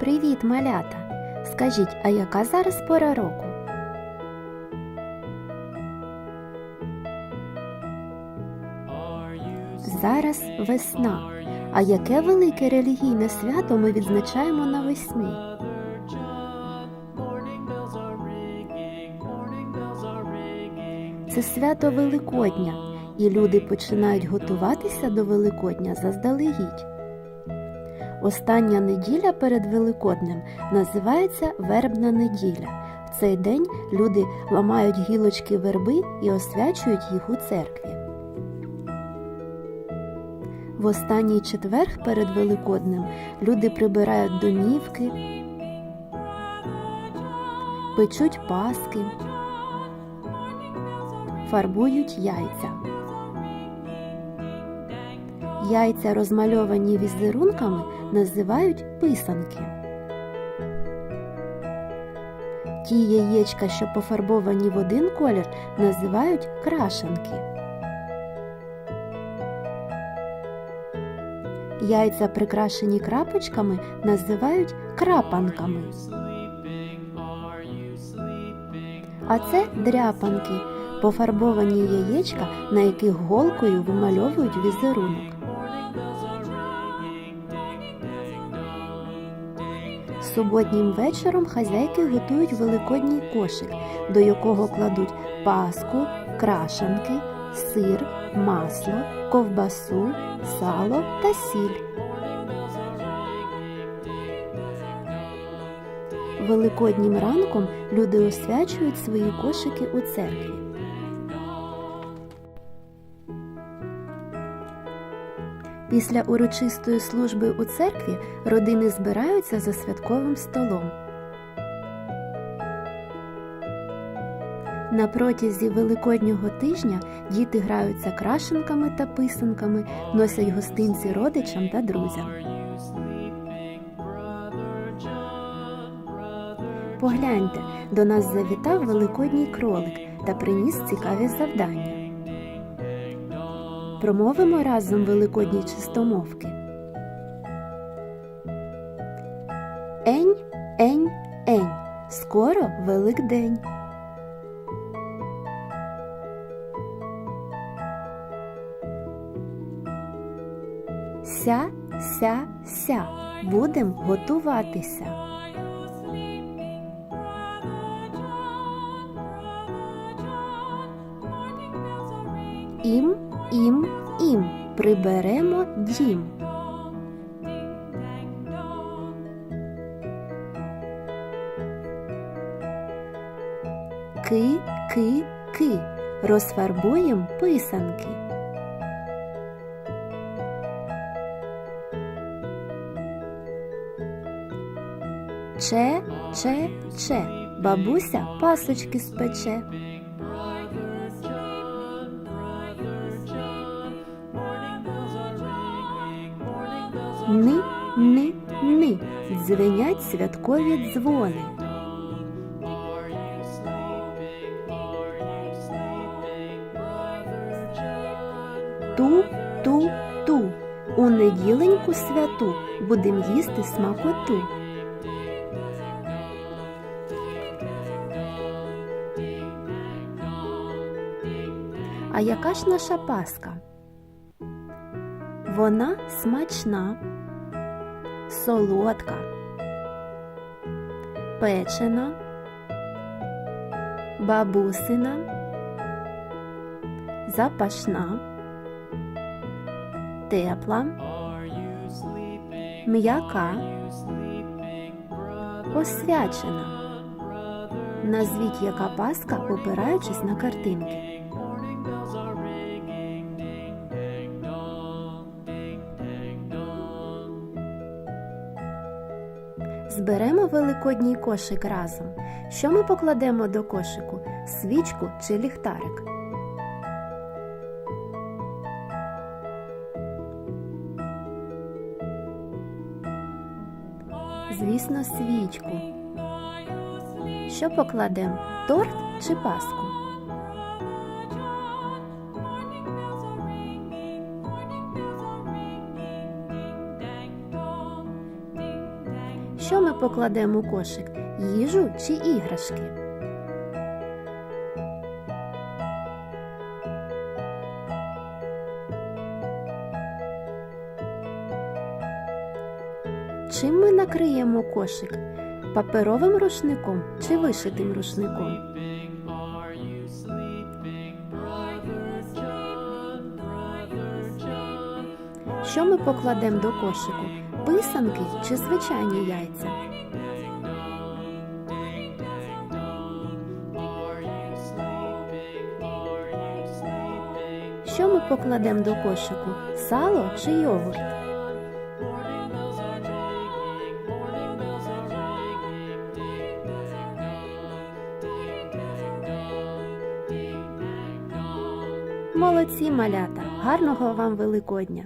Привіт, малята! Скажіть, а яка зараз пора року? Зараз весна. А яке велике релігійне свято ми відзначаємо навесні? Це свято Великодня, і люди починають готуватися до Великодня заздалегідь. Остання неділя перед Великоднем називається Вербна неділя. В цей день люди ламають гілочки верби і освячують їх у церкві. В останній четверг перед Великоднем люди прибирають домівки, печуть паски, фарбують яйця. Яйця, розмальовані візерунками, називають писанки. Ті яєчка, що пофарбовані в один колір, називають крашенки. Яйця, прикрашені крапочками, називають крапанками. А це дряпанки, пофарбовані яєчка, на яких голкою вимальовують візерунок. Суботнім вечором хазяйки готують великодній кошик, до якого кладуть паску, крашанки, сир, масло, ковбасу, сало та сіль. Великоднім ранком люди освячують свої кошики у церкві. Після урочистої служби у церкві родини збираються за святковим столом. На протязі Великоднього тижня діти граються крашенками та писанками, носять гостинці родичам та друзям. Погляньте, до нас завітав великодній кролик та приніс цікаві завдання. Промовимо разом великодні чистомовки. Ень, ень, ень. Скоро Великдень. Ся, ся, ся. Будем готуватися. Ім, ім, ім. Приберемо дім. Ки, ки, ки. Розфарбуєм писанки. Че, че, че. Бабуся пасочки спече. Ни, ни, ни. Дзвенять святкові дзвони. Ту, ту, ту. У неділеньку святу будем їсти смакоту. А яка ж наша паска? Вона смачна, солодка, печена, бабусина, запашна, тепла, м'яка, освячена. Назвіть, яка паска, опираючись на картинки. Зберемо великодній кошик разом. Що ми покладемо до кошику? Свічку чи ліхтарик? Звісно, свічку. Що покладемо? Торт чи паску? Покладемо кошик? Їжу чи іграшки? Чим ми накриємо кошик? Паперовим рушником чи вишитим рушником? Що ми покладемо до кошику? Писанки чи звичайні яйця? Що ми покладемо до кошику? Сало чи йогурт? Молодці малята! Гарного вам Великодня!